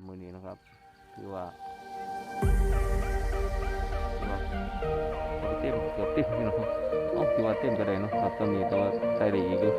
ครับมือนี้นะครับ คือว่าเต็มเกือบเต็มพี่น้องเอ้าคือว่าเต็มก็ได้เนาะครับตอนนี้แต่ว่าใส่ได้อีกอยู่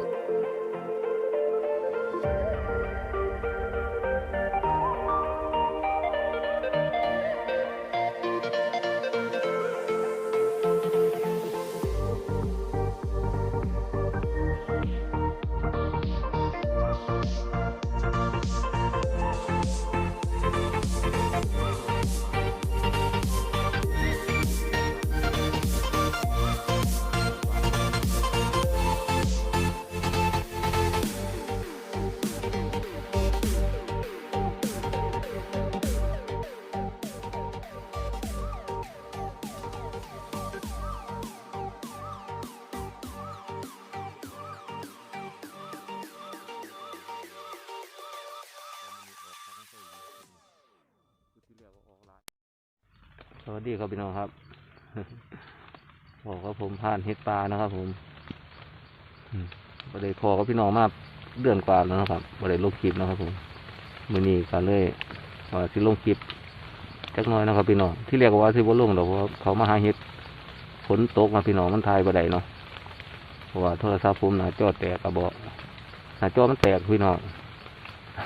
วัสดีครับพี่น้องครับ บอกว่าผมผ่านเฮ็ดปลานะครับ ผมอืมบ่ได้พอกับพี่น้องมาเดือนกว่าแล้วนะครับบ่ได้ลงคลิปนะครับ ผมมือนี้ก็เลยว่าสิลงคลิปจักน้อยนะครับพี่น้องที่เรียกว่าสิบ่ลงดอกเพราะเขามาหาเฮ็ดฝนตกนะพี่น้องมันทายบ่ได้เนาะเพราะว่าโทรศัพท์ผมหน้าจอแตกกระบอกหน้าจอมันแตกพี่น้อง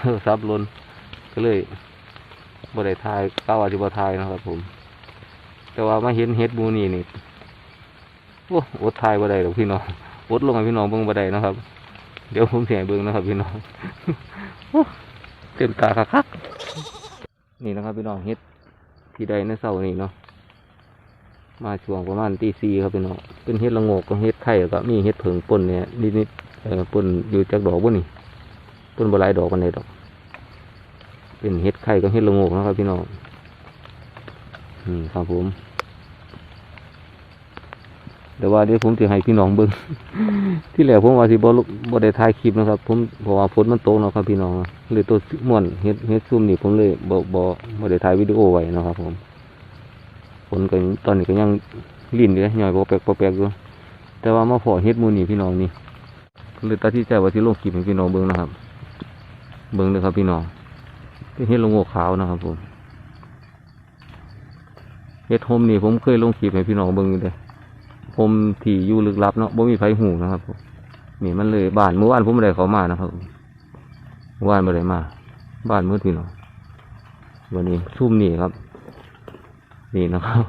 โทรศัพท์ล่นก็เลยบ่ได้ทายเก้าวาสิบ่ทายนะครับผม แต่ว่ามาเห็นเฮ็ดหมูนี่นี่โอ้อดทายบ่ได้หรอกพี่น้องอดลงให้พี่น้องเบิ่งบ่ได้นะครับ เดี๋ยวผมเสียเบิ่งนะครับ พี่น้องเต็มตาคักๆนี่นะครับ พี่น้องเฮ็ดที่ใดในเสานี่เนาะมาช่วงประมาณตีสี่ครับพี่น้องเป็นเฮ็ดละงกกับเฮ็ดไข่แล้วก็มีเฮ็ดเผิงป่นเนี่ยนิดๆเออป่นอยู่จากดอกบ่นี่ป่นบ่หลายดอกปานใดดอก เป็นเฮ็ดไข่กับเฮ็ดละงกนะครับ พี่น้อง อืมครับผมเดี๋ยวว่าเดี๋ยวผมจะให้พี่น้องเบิ้งที่แรกผมว่าสิบ่บ่ได้ถ่ายคลิปนะครับ ผมเพราะว่าฝนมันตกเนาะครับ พี่น้องเลยตัวม่วนเฮ็ดเฮ็ดซุ่มนี่ผมเลยบ่บ่บ่ได้ถ่ายวิดีโอไว้นะครับ ผมฝนก็ตอนนี้ก็ยังลิ่นอยู่ย่อยบ่แปลกบ่แปลกอยู่แต่ว่ามาพอเฮ็ดมูนี่พี่น้องนี่เลยตัดสินใจว่าสิลงคลิปให้พี่น้องเบิ่งนะครับ เบิ่งเด้อครับพี่น้องเป็นเฮ็ดละโงกขาวนะครับผม เฮ็ดโฮมนี่ผมเคยลงคลิปให้พี่น้องเบิ่งอยู่เด้โฮมที่อยู่ลึกลับเนาะบ่มีไฟหูนะครับนี่มันเลยบ้านเมื่อวานผมบ่ได้เขามานะครับเมื่อวานบ่ได้มา บ้านมืดพี่น้องวันนี้ซุ่มนี่ครับ นี่นะครับ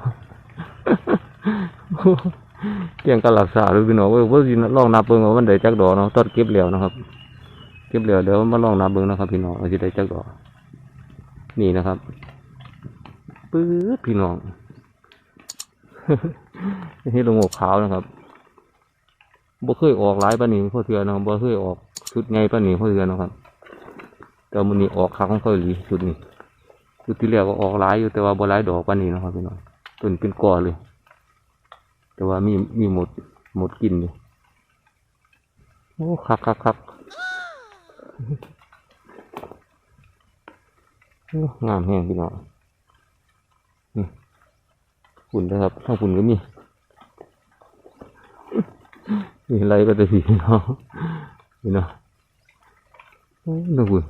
เกี่ยงกันรักษาด้วยพี่น้องเว้ยว่าสิลองนับเบิ่งว่ามันได้จักดอกเนาะตอนเก็บแล้วนะครับ เก็บแล้วเดี๋ยวมาลองนับเบิ่งนะครับ พี่น้องว่าสิได้จักดอก นี่นะครับปื๊ดพี่น้อง นี่ลงอกขาวนะครับบ่เคยออกหลายปานนี้พ่อเทือนะครับบ่เคยออกชุดไงปานนี้พ่อเทือนะครับ แต่มื้อนี้ออกคักของเขาอีหลีชุดนี้ชุดที่แล้วก็ออกหลายอยู่แต่ว่าบ่หลายดอกปานนี้นะครับพี่น้องต้นเป็นกอเลย แต่ว่ามีมีหมดหมดกินอยู่โอ้คักคักคักงามแห้งพี่น้อง ฝุ่นนะครับข้างฝุ่นก็มีมีอะไรก็จะผีเนาะนี่เนาะน่าบุญ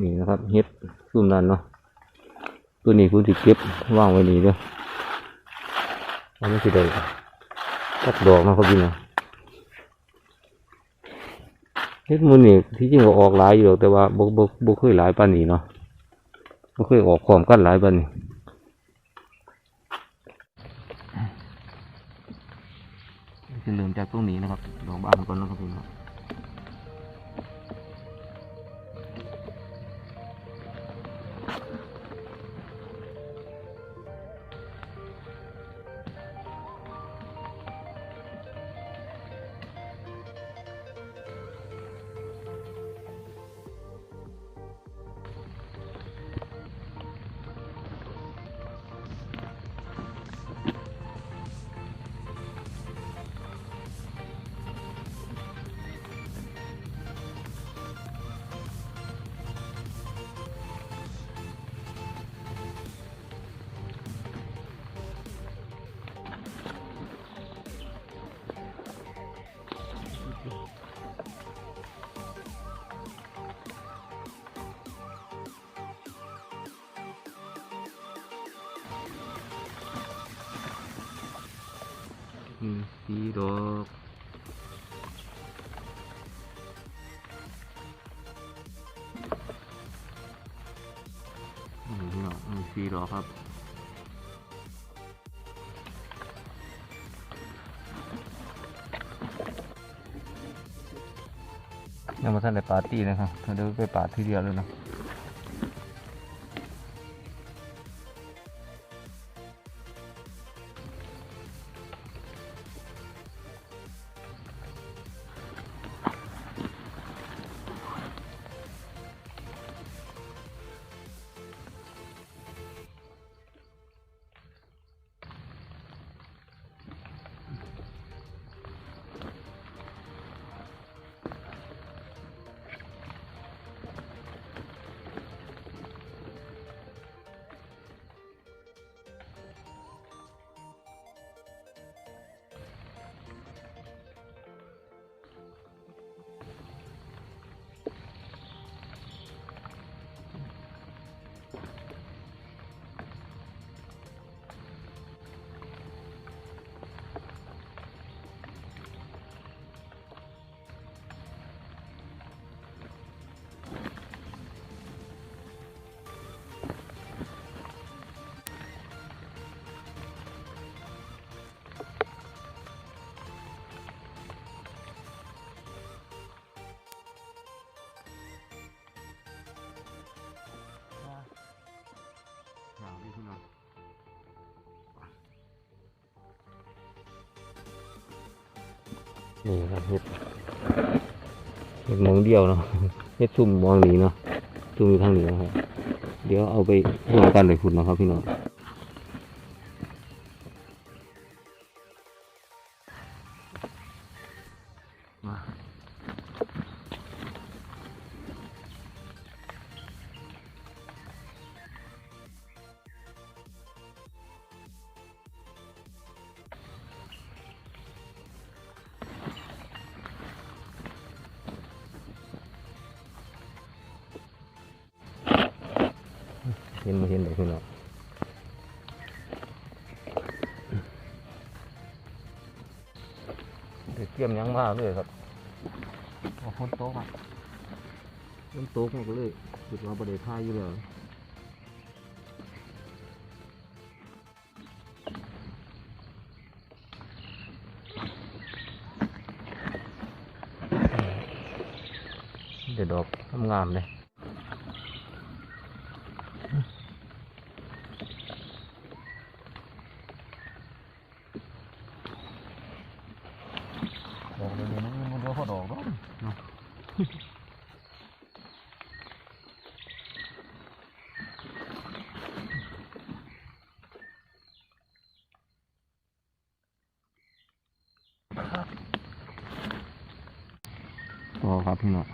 นี่นะครับเฮ็ดซุ่มนั้นเนาะตัวนี้คุณสิเก็บว่างไว้นี่เด้อมันไม่สิได้ตัดดอกนะครับพี่น้อง เฮ็ดมูนี่ที่จริงก็ออกหลายอยู่แต่ว่าบ่บ่บ่เคยหลายปานนี้เนาะบ่เคยออกพร้อมกันหลายปานนี้จะเริ่มจากตรงนี้นะครับลองบานก่อนนะครับพี่น้อง ฟีดอกนี่พี่น้องมีสีดอกครับยังมาท่านได้ปาร์ตี้นะครับเดี๋ยวไปปาร์ตี้เดียวเลยนะ นี่ครับเห็ดเห็ดมองเดียวเนาะเห็ดซุ่มมองนี้เนาะซุ่มอยู่ทางนี้นะครับเดี๋ยวเอาไปรวมกันเลยคุณนะครับพี่น้อง เห็นมาเห็นเลยพี่น้องเด็กเกี่ยมยังมากเลยครับโอ้คนโต๊ะอะคนโต๊ะมันก็เลยคิดว่าประเดี๋ยวท่าอยู่เลยเดี๋ยวดอกงามๆเลย ดอกเดี๋ยวนี้มันมันก็พอดอกเนาะเนาะต่อครับพี่น้อง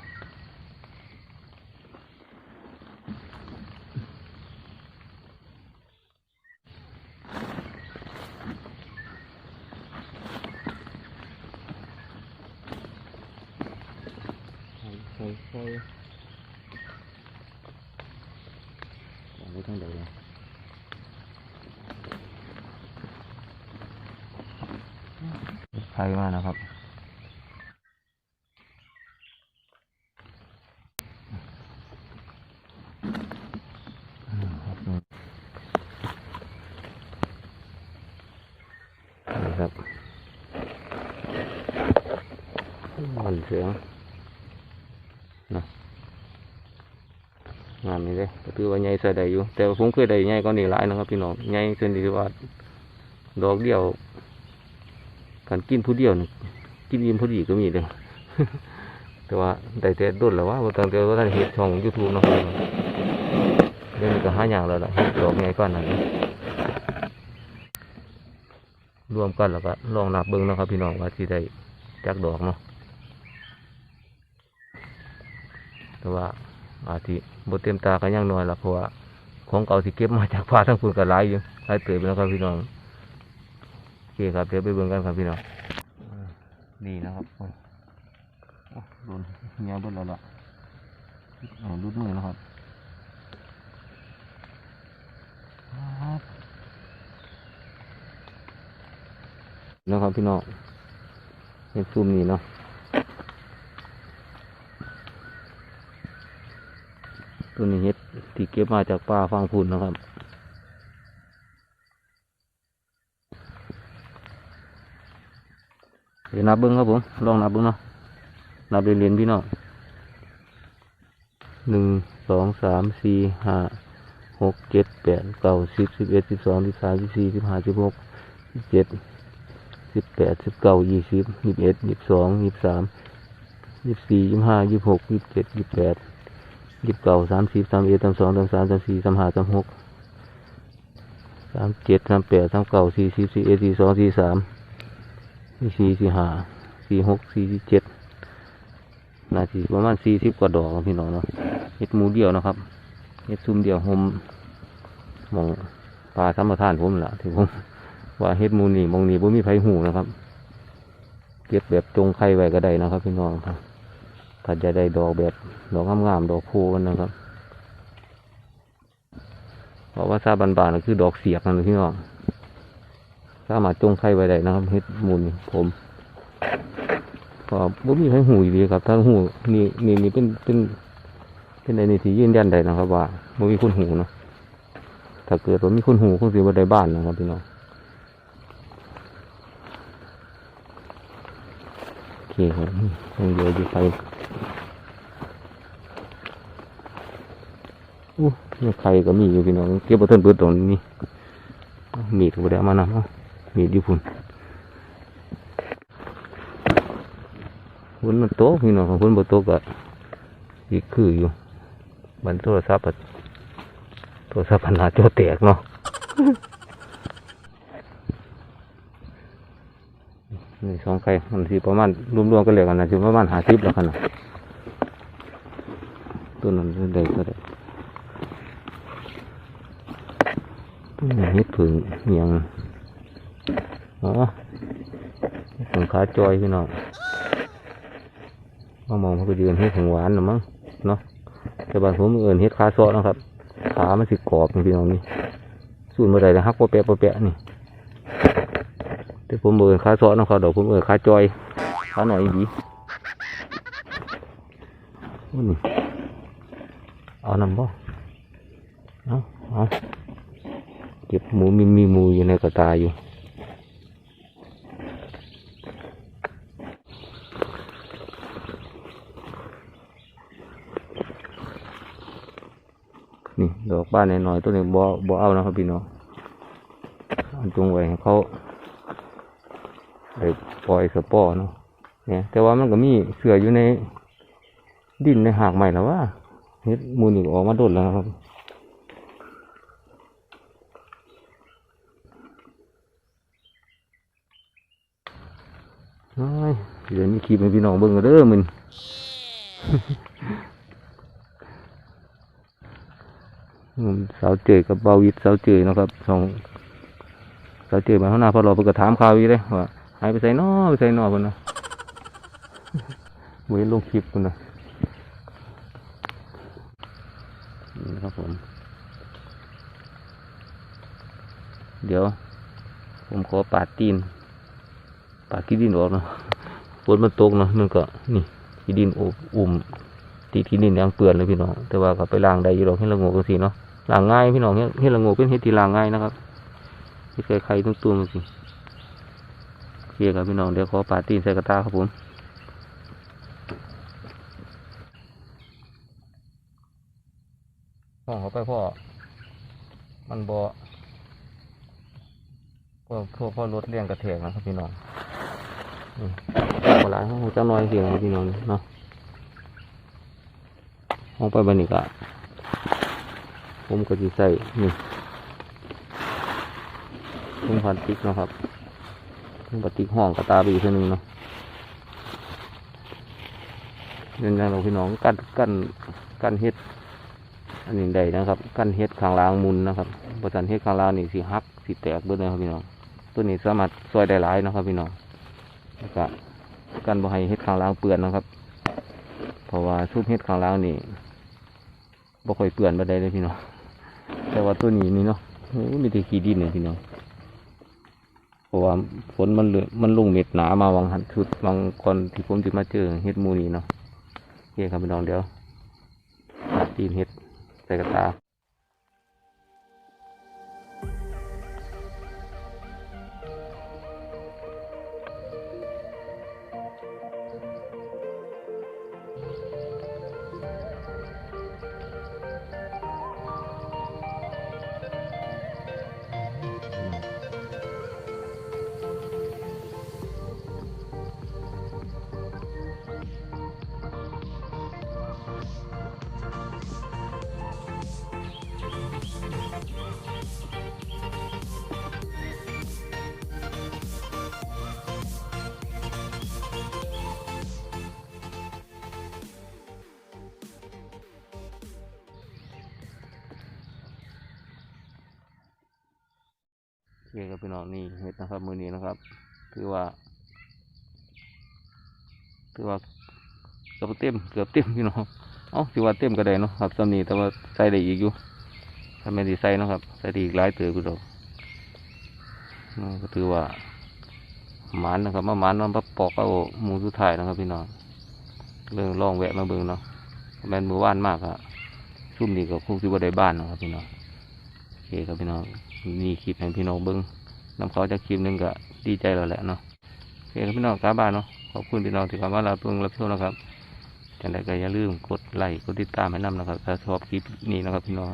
ใส่ใส่ใส่วางไว้ทางใดนะ ไทยมากนะครับอืมครับนี่นี่ครับมันเสียงนะงานนี้เลย ก็ถือว่าใหญ่ใส่ได้อเดี่ยนะครับพี่น้องใหญ่จนที่ว่าดอกเดียวกันกินผู้เดียวนี่กินอิ่มผู้ดีก็มีเลยแต่ว่าได้แต่ดุนแล้วว่าบ่ตั้งแต่ว่าท่านเห็ดช่องยูทูบเนาะเดี๋ยวนี้ก็ห้าอย่างแล้วล่ะดอกไงก่อนนั่นรวมกันแล้วก็ลองนับเบิ่งนะครับพี่น้องว่าสิได้จักดอกเนาะแต่ว่าอาทิบ่เต็มตากันยังน้อยละเพราะว่าของเก่าที่เก็บมาจากป่าทั้งพุ่ก็หลายอยู่หลายเติบอยู่แล้วครับพี่น้อง เคครับ เดี๋ยวไปเบิ่งกันครับพี่น้องนี่นะครับโอ้ดนเงี้ยเบิ่แล้วล่ะเอารุดมือนะครับนะครับพี่น้องเห็ดซุ่มนี่เนาะตัวนี้เห็ดที่เก็บมาจากป่าฟังพุ่นนะครับ เดี๋ยวนับเบิ้งครับผม ลองนับเบิ้งเนาะ นับเรียนๆพี่น้องหนึ่งสองสามสี่ห้าหกเจ็ดแปดเก้าสิบสิบเอ็ดสิบสองสิบสามสิบสี่สิบห้าสิบหกสิบเจ็ดสิบแปดสิบเก้ายี่สิบยี่สิบเอ็ดยี่สิบสองยี่สิบสามยี่สิบสี่ยี่สิบห้ายี่สิบหกยี่สิบเจ็ดยี่สิบแปดยี่สิบเก้าสามสิบสามเอ็ดสามสองสามสามสามสี่สามห้าสามหกสามเจ็ดสามแปดสามเก้าสี่สิบสี่เอ็ดสี่สองสี่สาม สี่สี่สี่ห้าสี่หกสี่เจ็ดนาทีประมาณสี่สิบกว่าดอกครับพี่น้องเนาะเห็ดมูเดียวนะครับเห็ดซุ่มเดียวหมมองปลาสัมปทานผมแหละที่ผมว่าเห็ดมูนี่มองนี่ผมมีไผหูนะครับเก็บแบบจงไข่ไว้ก็ได้นะครับ พี่น้องครับถ้าจะได้ดอกแบบดอกงามๆดอกพกันนะครับเพราะว่าซาบานๆก็คือดอกเสียกนั่นแหละพี่น้อง สามารถจงไข่ไว้ได้นะครับเฮ็ดมูลผมก็บ่มีใครหูดีครับถ้าหูนี่นี่นี่เป็นเป็นเป็นในนี่ที่ยืนยันได้นะครับ ว่าบ่มีคนหูเนาะถ้าเกิดว่ามีคนหูคงสิบ่ได้บ้านนะครับพี่น้องโอเคครับยังเหลืออยู่ไข่อู้นี่ไข่ก็มีอยู่พี่น้องเก็บบ่ทันเบิดตรงนี้มีดก็บ่ได้มานำเนาะ มีดอยู่พุ่นฝนมันโตพี่น้องฝนบ่ตก็อีกคืออยู่บันโทรศัพท์โทรศัพท์พันหาจอแตกเนาะนี่สองไข่มันสิประมาณรวมๆกันเลยกันนะสิประมาณหาสิบแล้วกันนะตัวนั้นได้ก็ได้ตัวนี้พึ่งเมียง อ๋อสงขาจอยพี่น้องมามองเขาก็ยืนเฮ็ดของหวานนะมั้งเนาะแต่บางผมเอินเฮ็ดขาซอนะครับ ขามันสิกรอบพี่น้องนี่สูนมาได้แล้วฮักโปแปะปแปะนี่แต่ผมเอินขาซอนะครับเดี๋ยวผมเอินขาจอยขาหน่อยดีอ้นี่เอานำบ่เอาเอาเก็บหมูมีมีหมูอยู่ในกระตาอยู่ นี่ดอก บ้านน้อยๆตัวนี้บ่บ่เอานะครับพี่น้องอันจงไว้ให้เขาได้ปล่อยสปอร์เนาะเนี่ยแต่ว่ามันก็มีเสืออยู่ในดินในหากใหม่แล้วว่าเฮ็ดมูลนี่ออกมาโดดแล้วครับโอ้ยเดี๋ยวนี้คลิปให้พี่น้องเบิ่งกันเด้อมึน อืม สาวเจยกับเบาวิดสาวเจยนะครับสองสาวเจยมาข้างหน้าพอเราไปกระถามข่าวอีเลยว่าหายไปใส่นอไปใส่นอคนนะเว้ยลงคลิปคนนะนี่ครับผม เดี๋ยว ผมขอปาดตีน ปาดขี้ดินออกนะฝนมันตกเนาะมันก็นี่ขี้ดินอุ่มตีที่ดินยังเปื่อนเลยพี่น้องแต่ว่าก็ไปล้างได้อยู่หรอกให้ละโงกกันสิเนาะ หลางง่ายพี่น้องเฮ็ดเฮ็ดละโงกเป็นเฮ็ดที่ล้างง่ายนะครับที่เคยใครตุ้งตุ้มสิโอเคครับพี่น้องเดี๋ยวขอปาตีนใส่กระตาครับผมห้องเขาไปพ่อ มันบ่พ่อพ่อพ่อรถเลี้ยงกระเทกนะครับพี่น้องนี่เวลาห้องเจ้าน้อยเสียงครับพี่น้องเนาะห้องไปบันนี้ก็ ผมก็จะใส่นี่ถุงพลาสติกนะครับถุงพลาสติกห้องกระตาไปอีกเท่านึงเนาะเรื่องอย่างเราพี่น้องกันกันกันเฮ็ด อันนี้ได้นะครับ กันเฮ็ดข้างล่างมุนนะครับประจันเฮ็ดข้างล่างนี่สีหักสีแตกเบิดเลยครับพี่น้องตัวนี้สามารถซอยได้หลายนะครับพี่น้องแล้วก็กันบ่ให้เฮ็ดข้างล่างเปื้อนนะครับ เพราะว่าชุบเฮ็ดข้างล่างนี่บ่ค่อยเปื่อนบ่ได้เลยพี่น้อง แต่ว่าตัวนี้นี่เนาะมีแต่ขี้ดินเลยพี่น้องราะว่าฝนมันเหลือมันลงเม็ดหนามาวางหันชุดวางก่อนที่ผมจะมาเจอเห็ดมูนี่เนาะเฮ้ยครับพี่น้องเดี๋ยวตัดตีนเห็ดใส่กระตา เคครับพี่น้องนี่เห็ดนะครับมือนี้นะครับถือว่าถือว่าเกือบเต็มเกือบเต็มพี่น้องเอ้าถือว่าเต็มก็ได้เนาะครับสำนีแต่ว่าใส่ได้อีกอยู่ถ้าไม่ได้ใส่เนาะครับใส่ได้อีกหลายเตือกูดอกอืมก็ถือว่าหมานนะครับมาหมานมาปอกเอาหมูสุดท้ายนะครับ พี่น้องเรื่องลองแวะมาเบิ่งเนาะแมนมือว่านมากอะซุ่มนี่ก็คงสิบ่ได้บ้านเนาะครับพี่น้อง คครับพี่น้องนี่คลิปให้พี่น้องเบิ่งนำเขาจากคลิปหนึงก็ดีใจแล้วแหละเนาะโอเคครับพี่น้องกลับบ้านเนาะขอบคุณพี่น้องที่เข้ามารับชมรับชมนะครับจังใดก็อย่าลืมกดไลค์กดติดตามให้นำนะครับถ้าชอบคลิปนี้นะครับพี่น้อง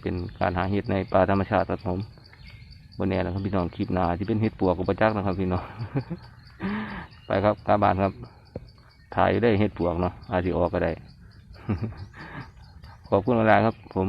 เป็นการหาเห็ดในป่าธรรมชาติครับผมบนแน่นะครับพี่น้องคลิปหนาที่เป็นเห็ดปวกกับประจักษ์นะครับพี่น้องไปครับกลับบ้านครับถ่ายได้เห็ดปวกเนาะอาจจะออกก็ได้ ขอบคุณเวลาครับผม